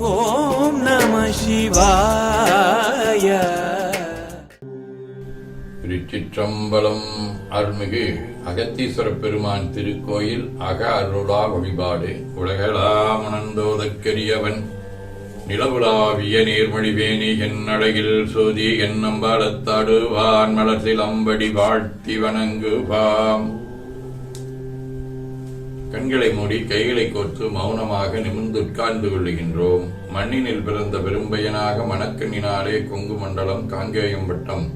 ஓம் நம சிவாய. திருச்சிற்றம்பலம் அருள்மிகு அகத்தீஸ்வர பெருமான் திருக்கோயில் அக அருளா வழிபாடு. உலகளாம் உணர்ந்தோதற்கரியவன். நிலவுலாவிய நீர்மொழிவேணி என் அழகில் சோதி என் நம்பாலத்தாடு வான் மலர்சில் அம்படி வாழ்த்தி வணங்குவாம். கண்களை மூடி கைகளை கோர்த்து மௌனமாக நிமிர்ந்து உட்கார்ந்து கொள்ளுகின்றோம். மண்ணினில் பிறந்த பெரும்பயனாக மணக்கண்ணினாலே கொங்கு மண்டலம் காங்கேயம் வட்டம்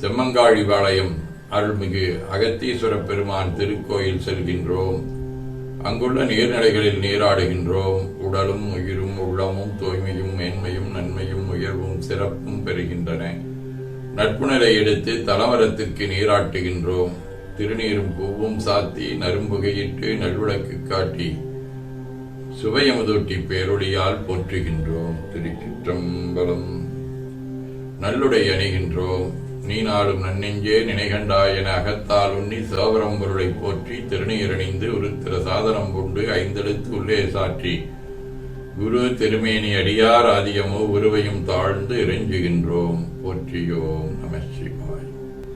செம்மங்காழிபாளையம் அருள்மிகு அகத்தீஸ்வர பெருமான் திருக்கோயில் செல்கின்றோம். அங்குள்ள நீர்நிலைகளில் நீராடுகின்றோம். உடலும் உயிரும் உள்ளமும் தூய்மையும் மேன்மையும் நன்மையும் உயர்வும் சிறப்பும் பெறுகின்றன. நட்புணரை எடுத்து தலமரத்திற்கு நீராட்டுகின்றோம். திருநீரும் பூவும் சாத்தி நரும்புகையிட்டு நல்விளக்கு காட்டி சுவையமுதூட்டி பேரொழியால் போற்றுகின்றோம் திருச்சிற்றம்பலம். நல்லுடை அணிகின்றோம் நீ நாளும் நன்னெஞ்சே நினைகண்டாய் என அகத்தால் உண்ணி சிவபரம் பொருளை போற்றி திருநீரணிந்து உருத்திர சாதனம் கொண்டு ஐந்தெழுத்து உள்ளே சாற்றி குரு திருமேனி அடியார் ஆதியமோ உருவையும் தாழ்ந்து இறைஞ்சுகின்றோம் போற்றியோம் நம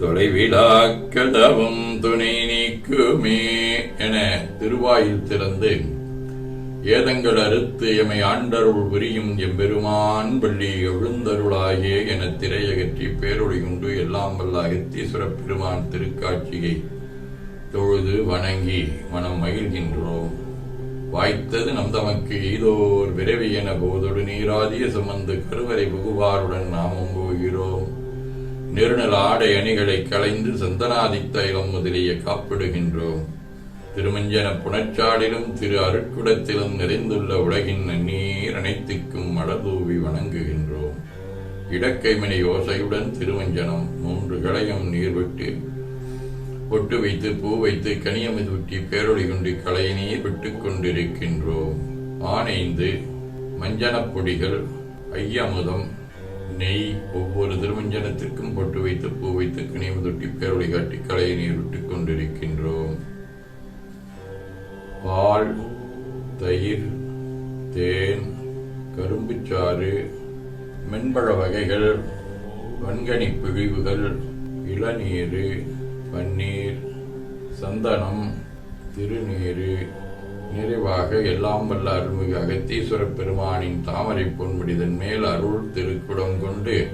தொலைவிலாக்கதவும் துணை நீக்குமே என திருவாயில் திறந்து ஏதங்கள் அறுத்து எமை ஆண்டருள் புரியும் எம்பெருமான் பள்ளி எழுந்தருளாகிய என திரையகற்றி பேரொழியுண்டு எல்லாம் வல்ல அகத்தீஸ்வர பெருமான் திருக்காட்சியை தொழுது வணங்கி மனம் மகிழ்கின்றோம். வாய்த்தது நம் தமக்கு ஈதோர் விரைவி என போதொடு நீராதிய சுமந்து கருவறை புகுவாருடன் நாமும் போகிறோம் நெருநல ஆடை அணிகளை களைந்து சந்தனாதி தைலம் முதலிய காப்பிடுகின்றோம். திருமஞ்சன புனச்சாடிலும் திரு அருட்குடத்திலும் நிறைந்துள்ள உலகின் நன்னீர் அனைத்துக்கும் மலர்தூவி வணங்குகின்றோம். இடக்கைமணி ஓசையுடன் திருமஞ்சனம் மூன்று களையம் நீர் விட்டு ஒட்டு வைத்து பூ வைத்து கனியமிதூட்டி பேரொழி கொண்டு களை நீர் விட்டுக் கொண்டிருக்கின்றோம். ஆனைந்து மஞ்சனப் பொடிகள் ஐயமுதம் நெய் ஒவ்வொரு திருமஞ்சனத்திற்கும் பொட்டு வைத்து பூ வைத்து கனியமிதூட்டி பேரொளி காட்டி கலையை நீர் கொண்டிருக்கின்றோம். பால் தயிர் தேன் கரும்புச்சாறு மென்பழ வகைகள் வன்கனி பிழிவுகள் இளநீர் பன்னீர் சந்தனம் திருநீரு நிறைவாக எல்லாம் வல்ல அருள்மிகு அகத்தீஸ்வர பெருமானின் தாமரை பொன்முடிதன் மேல் அருள் திருக்குடம் கொண்டு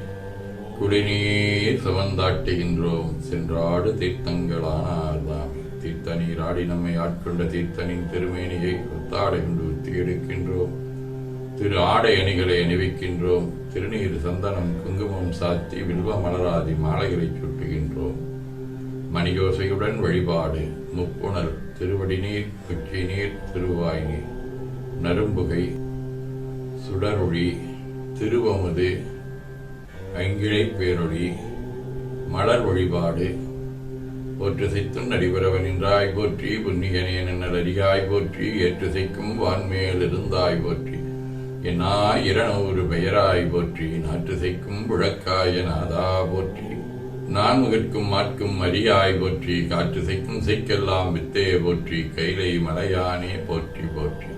குடிநீர் சமந்தாட்டுகின்றோம். சென்றாடு தீர்த்தங்களான ஆர்தாமே தீர்த்த நீராடி நம்மை ஆட்கொண்ட தீர்த்தனின் திருமேனியை ஒத்தாடை கொண்டு எடுக்கின்றோம் திரு ஆடை அணிகளை அணிவிக்கின்றோம். திருநீர் சந்தனம் குங்குமம் சாத்தி வில்வ மலராதி மாலைகளை சுட்டுகின்றோம். மணியோசையுடன் வழிபாடு. முப்புணர் திருவடி நீர் உச்சி நீர் திருவாய் நீர் நரும்புகை சுடரொளி திருவமுது ஐங்கிழை பேரொளி மலர் வழிபாடு. போற்று செய்த்தும் நடிபரவன் நின்றாய் போற்றி புன்னியனே நன்னடியாய் போற்றி ஏற்று செய்க்கும் வான்மேல் இருந்தாய் போற்றி. என்னா இரநூறு பெயராய் போற்றி. நாற்று செய்க்கும் புழக்காய நாதா போற்றி. நான்முகற்கும் மாட்கும் மரியாய் போற்றி காற்று செய்க்கும் செய்க்கெல்லாம் வித்தையை போற்றி கைலை மலையானே போற்றி போற்றி.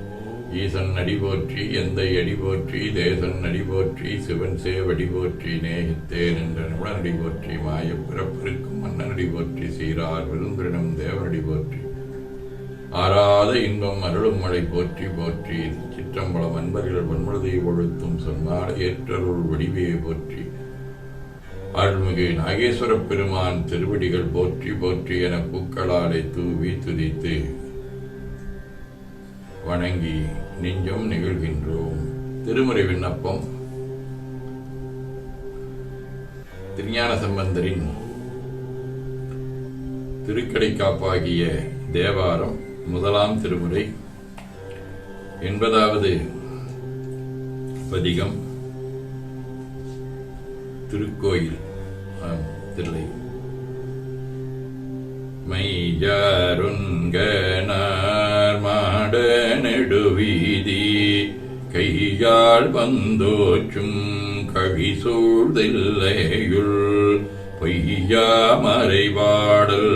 ஈசன் அடி போற்றி எந்தை அடி போற்றி தேசன் அடி போற்றி சிவன் சேவடி போற்றி நேகித்தேன் என்ற நிபுணனடி போற்றி மாய பிறப்பிற்கும் மன்னனடி போற்றி சீரார் விருந்தினம் தேவனடி போற்றி. ஆறாத இன்பம் அருளும் மழை போற்றி போற்றி. சிற்றம்பலம் அன்பர்கள் வன்மழுதை ஒழுத்தும் சொன்னால் ஏற்றருள் வடிவையை போற்றி. அருள்மிகு நாகேஸ்வர பெருமான் திருவடிகள் போற்றி போற்றி என பூக்களாலை தூவி துதித்து வணங்கி நெஞ்சம் நிகழ்கின்றோம். திருமுறை விண்ணப்பம். திருஞான சம்பந்தரின் திருக்கடை காப்பாகிய தேவாரம் முதலாம் திருமுறை. எண்பதாவது பதிகம். திருக்கோயில். ஆம், மெய்யாருங்கனார் மாட நெடுவீதி கையால் வந்தோச்சும் கழி சூழ்தில்லையுள் பொய்யா மறைவாடல்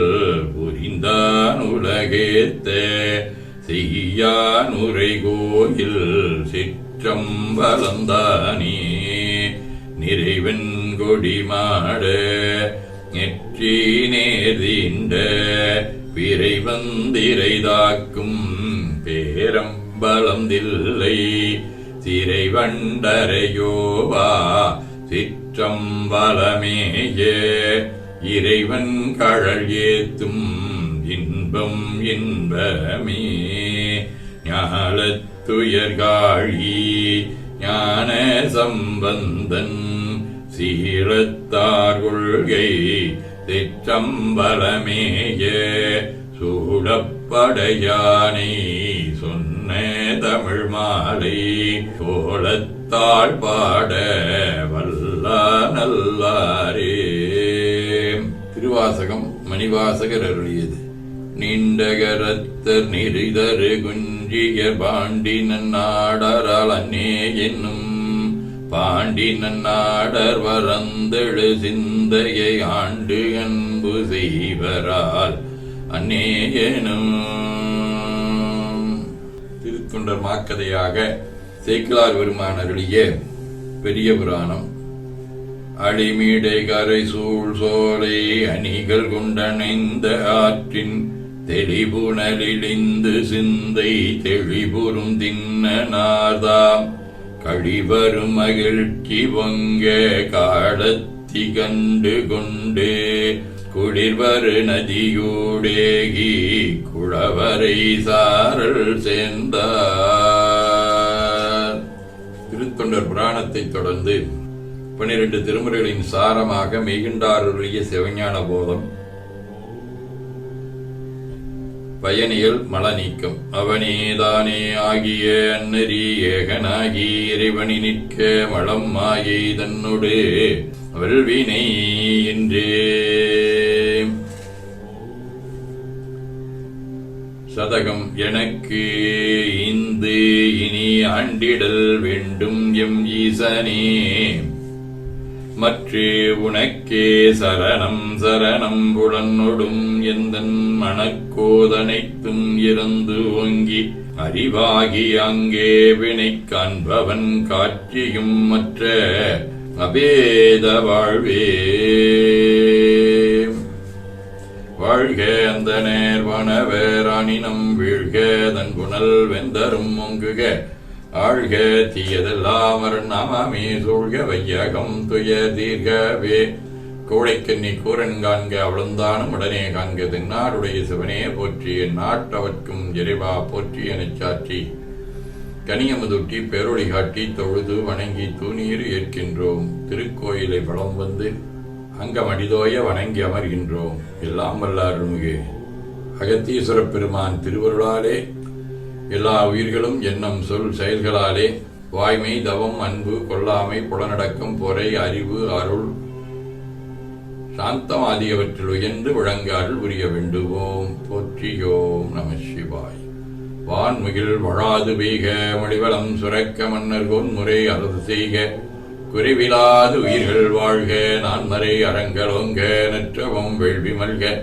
புரிந்தான் உலகேத்த செய்யான் உரை கோயில் சிற்றம் சிற்றம்பலந்தானே நிறைவன் கொடிமாட நெற்றி நேர்தீண்ட பிறை வந்திரைதாக்கும் பேரம்பலம் தில்லை சிறை வண்டரையோவா சிற்றம்பலமேய இறைவன் கழல் ஏத்தும் இன்பம் இன்பமே ஞாலத்துயர்காழி ஞான சம்பந்தன் சீரத்தார் கொள்கை திச்சம்பலமேய சூடப்படையானை சொன்ன தமிழ் மாலை கோலத்தாள் பாட வல்லா நல்லாரே. திருவாசகம் மணிவாசகர் அருளியது. நீண்டகரத்தர் நிறிதரு குஞ்ச குஞ்சிய பாண்டி நாடரால் அன்னே என்னும் பாண்டி நன்னாடர் வரந்தெழு சிந்தையை ஆண்டு அன்பு செய்வரால் அன்னே எனும் திருத்தொண்டர் மாக்கதையாக சேக்கிலார் பெருமானருடைய பெரிய புராணம். அடிமீடை கரை சூழ் சோலை அணிகள் கொண்டணைந்த ஆற்றின் தெளிபுணலிழிந்து சிந்தை தெளிபுறும் தின்ன நார்தாம் கழிவரும் மகிழ்ச்சி பொங்க காலத்தி கண்டு கொண்டு. குளிர்வரு நதியூடேகி குழவரை சாரல் சேர்ந்தார். திருத்தொண்டர் புராணத்தைத் தொடர்ந்து பனிரெண்டு திருமுறைகளின் சாரமாக மெய்கின்றாருடைய சிவஞான போதம் பயனியல் மல நீக்கம் அவனேதானே ஆகிய அன்னரி ஏகனாகி இறைவனி நிற்க மலம் மாயை தன்னொடு வல்வினை என்றே சதகம் எனக்கு இந்து இனி ஆண்டிடல் வேண்டும் எம் ஈசனே. மற்றே உனக்கே சரணம் சரணம் புலனொடும் எந்தன் மணக்கோதனைத்தும் இருந்து ஓங்கி அறிவாகி அங்கே வினை காண்பவன் காட்சியும் மற்ற அபேத வாழ்வே. வாழ்க அந்த நேர்வனவேராணினம் வீழ்க தன் புனல் வெந்தரும் ஒங்குக ஆழ்க தீயதெல்லாம் அருணாமே சூழ்க வையகம் துய தீர்கவே. கோழைக்கண்ணி கூரன் காண்க அவளந்தானும் உடனே காண்க தென்னாடுடைய சிவனே போற்றி என் நாட்டவர்க்கும் இறைவா போற்றி எனச் சாற்றி. கனியமுதுட்டி பேரொழி காட்டி தொழுது வணங்கி தூணீர் ஏற்கின்றோம். திருக்கோயிலை பலம் வந்து அங்கமடிதோய வணங்கி அமர்கின்றோம். எல்லாம் வல்ல அருள்மிகு பெருமான் திருவருளாலே எல்லா உயிர்களும் எண்ணம் சொல் செயல்களாலே வாய்மை தவம் அன்பு கொல்லாமை புலனடக்கம் பொறை அறிவு அருள் சாந்தம் ஆகியவற்றில் உயர்ந்து விளங்க அருள் புரிய வேண்டுவோம். போற்றியோம் நம சிவாய். வான்முகில் வழாது பெய்க மொழிவளம் சுரக்க மன்னர் முறை அரசு செய்க. குறைவிலாது உயிர்கள் வாழ்க நான்மறை அறங்கலோங்க நற்றவம் வேள்வி மல்க.